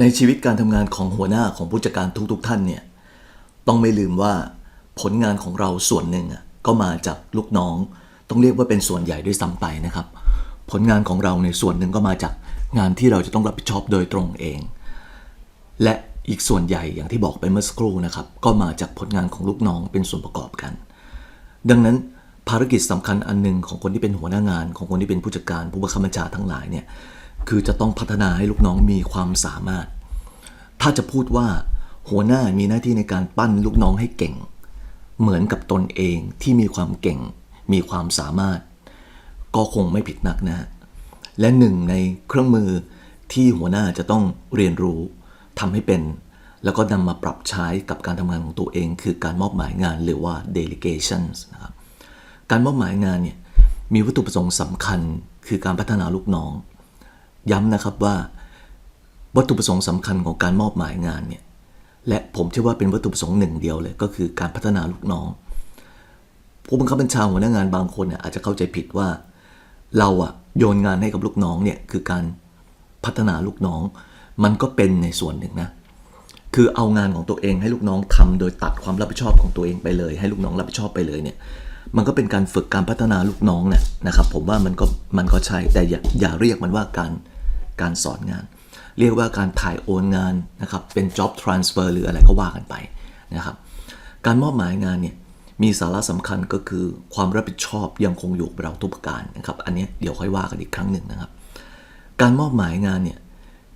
ในชีวิตการทำงานของหัวหน้าของผู้จัดการทุกๆท่านเนี่ยต้องไม่ลืมว่าผลงานของเราส่วนหนึ่งก็มาจากลูกน้อง ต้องเรียกว่าเป็นส่วนใหญ่ด้วยซ้ำไปนะครับ ผลงานของเราในส่วนหนึ่งก็มาจากงานที่เราจะต้องรับผิดชอบโดยตรงเอง และอีกส่วนใหญ่อย่างที่บอกไปเมื่อสักครู่นะครับ ก็มาจากผลงานของลูกน้องเป็นส่วนประกอบกัน ดังนั้นภารกิจสำคัญอันหนึ่งของคนที่เป็นหัวหน้างาน ของคนที่เป็นผู้จัดการผู้บังคับบัญชาทั้งหลายเนี่ยคือจะต้องพัฒนาให้ลูกน้องมีความสามารถ ถ้าจะพูดว่าหัวหน้ามีหน้าที่ในการปั้นลูกน้องให้เก่ง เหมือนกับตนเองที่มีความเก่ง มีความสามารถ ก็คงไม่ผิดนักนะฮะและหนึ่งในเครื่องมือที่หัวหน้าจะต้องเรียนรู้ทำให้เป็น แล้วก็นำมาปรับใช้กับการทำงานของตัวเอง คือการมอบหมายงานหรือว่า delegations นะครับการมอบหมายงานเนี่ยมีวัตถุประสงค์สำคัญคือการพัฒนาลูกน้อง ย้ำนะครับว่า วัตถุประสงค์สำคัญของการมอบหมายงานเนี่ยและผมเชื่อว่าเป็นวัตถุประสงค์หนึ่งเดียวเลยก็คือการพัฒนาลูกน้องผู้บังคับบัญชาหัวหน้างานบางคนเนี่ยอาจจะเข้าใจผิดว่า เราอะโยนงานให้กับลูกน้องเนี่ยคือการพัฒนาลูกน้อง มันก็เป็นในส่วนหนึ่งนะ คือเอางานของตัวเองให้ลูกน้องทำโดยตัดความรับผิดชอบของตัวเองไปเลย ให้ลูกน้องรับผิดชอบไปเลยเนี่ยมันก็เป็นการฝึกการพัฒนาลูกน้องเนี่ยนะครับ ผมว่ามันก็มันก็ใช่แต่อย่าอย่าเรียกมันว่าการการสอนงาน เรียกว่าการถ่ายโอนงานนะครับเป็น job transfer หรืออะไรก็ว่ากันไปนะครับการมอบหมายงานเนี่ยมีสาระสำคัญก็คือความรับผิดชอบยังคงอยู่เราทุกประการนะครับ อันนี้เดี๋ยวค่อยว่ากันอีกครั้งหนึ่งนะครับ การมอบหมายงานเนี่ย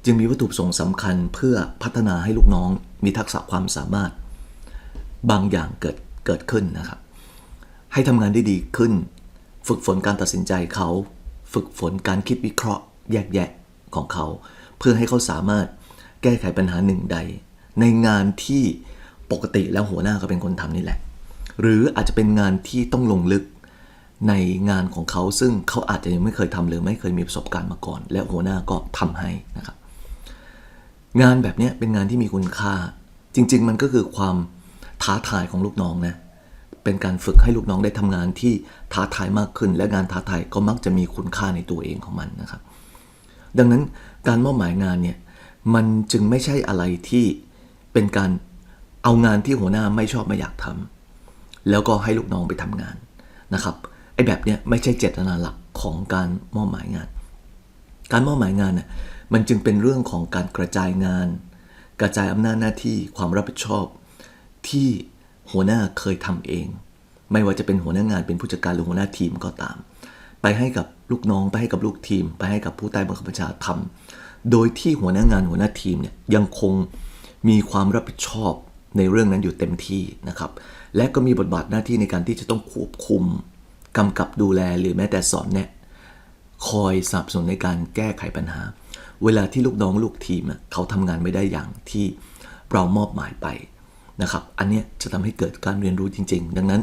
จึงมีวัตถุประสงค์สำคัญเพื่อพัฒนาให้ลูกน้องมีทักษะความสามารถ บางอย่างเกิดเกิดขึ้นนะครับ ให้ทำงานได้ดีขึ้น ฝึกฝนการตัดสินใจเขา ฝึกฝนการคิดวิเคราะห์ แยกแยะของเขา เพื่อให้เขาสามารถแก้ไขปัญหาหนึ่งใด ในงานที่ปกติแล้วหัวหน้าก็เป็นคนทำนี่แหละ หรืออาจจะเป็นงานที่ต้องลงลึกในงานของเขาซึ่งเขาอาจจะยังไม่เคยทำหรือไม่เคยมีประสบการณ์มาก่อน และหัวหน้าก็ทำให้นะครับ งานแบบนี้เป็นงานที่มีคุณค่า จริง ๆ มันก็คือความท้าทายของลูกน้องนะเป็นการฝึกให้ลูกน้องได้ทำงานที่ท้าทายมากขึ้น และงานท้าทายก็มักจะมีคุณค่าในตัวเองของมันนะครับ ดังนั้นการมอบหมายงานเนี่ยมันจึงไม่ใช่อะไรที่เป็นการเอางานที่หัวหน้าไม่ชอบไม่อยากทำแล้วก็ให้ลูกน้องไปทำงานนะครับไอ้แบบเนี้ยไม่ใช่เจตนาหลักของการมอบหมายงาน การมอบหมายงานน่ะ มันจึงเป็นเรื่องของการกระจายงาน กระจายอำนาจหน้าที่ความรับผิดชอบ ที่หัวหน้าเคยทำเอง ไม่ว่าจะเป็นหัวหน้างานเป็นผู้จัดการหรือหัวหน้าทีมก็ตาม ไปให้กับลูกน้องไปให้กับลูกทีม ไปให้กับผู้ใต้บังคับบัญชาทำโดยที่หัวหน้างานหัวหน้าทีมเนี่ยยังคงมีความรับผิดชอบในเรื่องนั้นอยู่เต็มที่นะครับ และก็มีบทบาทหน้าที่ในการที่จะต้องควบคุมกำกับดูแลหรือแม้แต่สอนแนะ คอยสนับสนุนในการแก้ไขปัญหา เวลาที่ลูกน้องลูกทีมเขาทำงานไม่ได้อย่างที่เรามอบหมายไปนะครับ อันนี้จะทำให้เกิดการเรียนรู้จริง ๆ ดังนั้น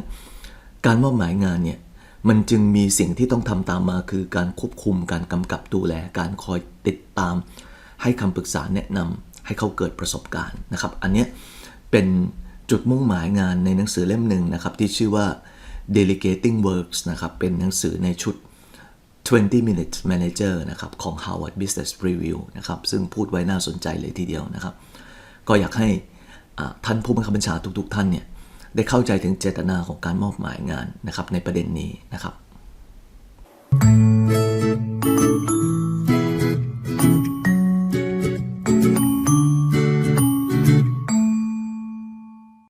การมอบหมายงานเนี่ยมันจึงมีสิ่งที่ต้องทำตามมาคือการควบคุมการกำกับดูแล การคอยติดตาม ให้คำปรึกษาแนะนำให้เขาเกิดประสบการณ์นะครับ อันนี้เป็นจุดมุ่งหมายงานในหนังสือเล่มหนึ่งนะครับที่ชื่อว่า delegating works นะครับเป็นหนังสือในชุด 20 minutes manager นะครับของ Harvard Business Review นะครับซึ่งพูดไว้น่าสนใจเลยทีเดียวนะครับ ก็อยากให้ท่านผู้บังคับบัญชาทุกๆ ท่านเนี่ยได้เข้าใจถึงเจตนาของการมอบหมายงานนะครับในประเด็นนี้นะครับ